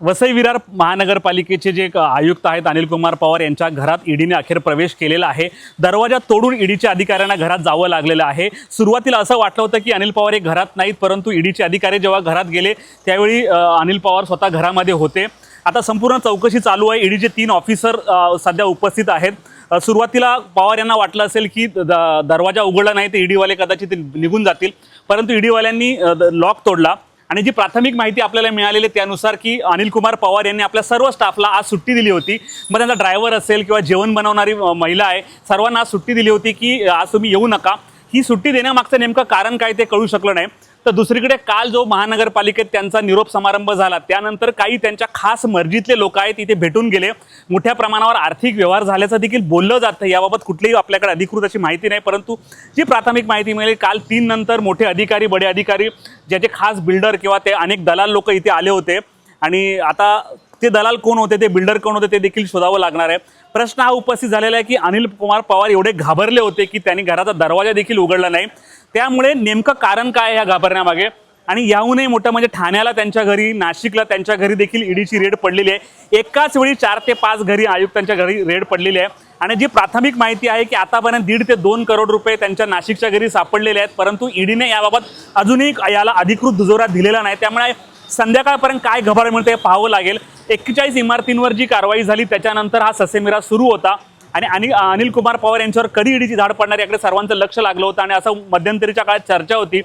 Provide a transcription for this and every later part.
वसई विरार महानगरपालिकेचे जे आयुक्त आहेत अनिल कुमार पवार यांच्या घरात ईडीने अखेर प्रवेश केलेला आहे. दरवाजा तोडून ईडीच्या अधिकाऱ्यांना घरात जावं लागलेलं आहे. सुरुवातीला असं वाटलं होतं की अनिल पवार हे घरात नाहीत परंतु ईडीचे अधिकारी जेव्हा घरात गेले त्यावेळी अनिल पवार स्वतः घरामध्ये होते. आता संपूर्ण चौकशी चालू आहे. ईडीचे तीन ऑफिसर सध्या उपस्थित आहेत. सुरुवातीला पवार यांना वाटलं असेल की द- दरवाजा उघडला नाही तर ईडीवाले कदाचित निघून जातील. परंतु ईडीवाल्यांनी लॉक तोडला. आणि जी प्राथमिक माहिती आपल्याला मिळालेली त्यानुसार की अनिल कुमार पवार यांनी आपल्या सर्व स्टाफला आज सुट्टी दिली होती. मग त्यांचा ड्रायव्हर असेल किंवा जेवण बनवणारी महिला आहे सर्वांना आज सुट्टी दिली होती की आज तुम्ही येऊ नका. ही सुट्टी देण्यामागचं नेमकं कारण काय ते कळू शकलं नाही. तर दुसरीकडे काल जो महानगरपालिकेत त्यांचा निरोप समारंभ झाला त्यानंतर काही त्यांच्या खास मर्जीतले लोक आहेत इथे भेटून गेले. मोठ्या प्रमाणावर आर्थिक व्यवहार झाल्याचं देखील बोललं जातं. याबाबत कुठलीही आपल्याकडे अधिकृत अशी माहिती नाही परंतु जी प्राथमिक माहिती मिळेल काल तीन नंतर मोठे अधिकारी बडे अधिकारी ज्याचे खास बिल्डर किंवा ते अनेक दलाल लोक इथे आले होते. आणि आता ते दलाल कोण होते ते बिल्डर कोण होते ते देखील शोधावं लागणार आहे. प्रश्न हा उपस्थित झालेला आहे की अनिल कुमार पवार एवढे घाबरले होते की त्यांनी घराचा दरवाजा देखील उघडला नाही. त्यामुळे नेमकं कारण काय या घाबरण्यामागे? आणि याहूनही मोठं म्हणजे ठाण्याला त्यांच्या घरी नाशिकला त्यांच्या घरी देखील ईडीची रेड पडलेली आहे. एकाच वेळी चार ते पाच घरी आयुक्तांच्या घरी रेड पडलेली आहे. आणि जी प्राथमिक माहिती आहे की आतापर्यंत दीड ते दोन करोड रुपये त्यांच्या नाशिकच्या घरी सापडलेले आहेत परंतु ईडीने याबाबत अजूनही याला अधिकृत दुजोरा दिलेला नाही. त्यामुळे संध्याकाळपर्यंत काय घबाड मिळते हे पाहावं लागेल. एक्केचाळीस इमारतींवर जी कारवाई झाली त्याच्यानंतर हा ससेमिरा सुरू होता. आणि आणि अनिल कुमार पवार यांच्यावर कधी ईडीची धाड पडणार याकडे सर्वांचं लक्ष लागलं होतं. आणि असं मध्यंतरीच्या काळात चर्चा होती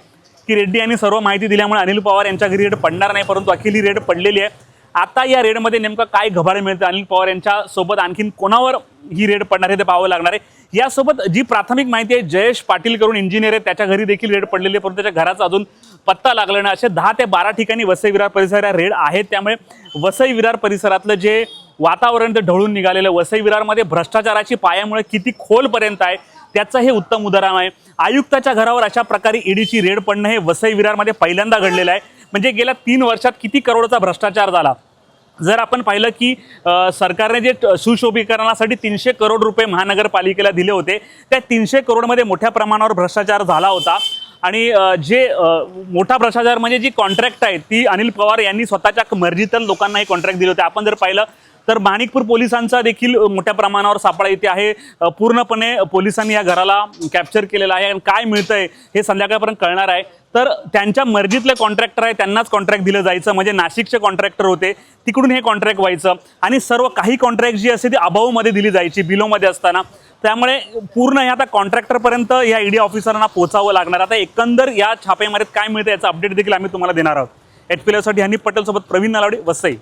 की रेड्डी यांनी सर्व माहिती दिल्यामुळे अनिल पवार यांच्या घरी रेड पडणार नाही परंतु अखिल ही रेड पडलेली आहे. आता या रेडमध्ये नेमकं काय घबाड मिळतं अनिल पवार यांच्या सोबत आणखीन कोणावर ही रेड पडणार आहे ते पाहावं लागणार आहे. यासोबत जी प्राथमिक माहिती आहे जयेश पाटील करून इंजिनियर आहे त्याच्या घरी देखील रेड पडलेली आहे परंतु त्याच्या घराचा अजून पत्ता लागला नाही. असे दहा ते बारा ठिकाणी वसई विरार परिसर या रेड आहेत. त्यामुळे वसई विरार परिसरातलं जे वातावरण ते ढळून निघालेलं वसई विरारमध्ये भ्रष्टाचाराची पायामुळे किती खोलपर्यंत आहे त्याचं हे उत्तम उदाहरण आहे. आयुक्ताच्या घरावर अशा प्रकारे ईडीची रेड पडणं हे वसई विरारमध्ये पहिल्यांदा घडलेलं आहे. म्हणजे गेल्या तीन वर्षात किती करोडचा भ्रष्टाचार झाला. जर आपण पाहिलं की सरकारने जे सुशोभीकरणासाठी तीनशे करोड रुपये महानगरपालिकेला दिले होते त्या तीनशे करोडमध्ये मोठ्या प्रमाणावर भ्रष्टाचार झाला होता. आणि जे मोठा भ्रष्टाचार म्हणजे जी कॉन्ट्रॅक्ट आहे ती अनिल पवार यांनी स्वतःच्या मर्जीतल लोकांना हे कॉन्ट्रॅक्ट दिले होते. आपण जर पाहिलं तर माणिकपूर पोलिसांचा देखील मोठ्या प्रमाणावर सापळा इथे आहे. पूर्णपणे पोलिसांनी या घराला कॅप्चर केलेला आहे. आणि काय मिळतंय हे संध्याकाळपर्यंत कळणार आहे. तर त्यांच्या मर्जीतले कॉन्ट्रॅक्टर आहे त्यांनाच कॉन्ट्रॅक्ट दिलं जायचं. म्हणजे नाशिकचे कॉन्ट्रॅक्टर होते तिकडून हे कॉन्ट्रॅक्ट व्हायचं. आणि सर्व काही कॉन्ट्रॅक्ट जी असते ती अभावमध्ये दिली जायची बिलोमध्ये असताना. त्यामुळे पूर्ण हे आता कॉन्ट्रॅक्टरपर्यंत या ईडी ऑफिसरांना पोचावं लागणार. आता एकंदर या छापेमारीत काय मिळतं याचा अपडेट देखील आम्ही तुम्हाला देणार आहोत. एच पी साठी हनी पटेलसोबत प्रवीण नलावडे वसई.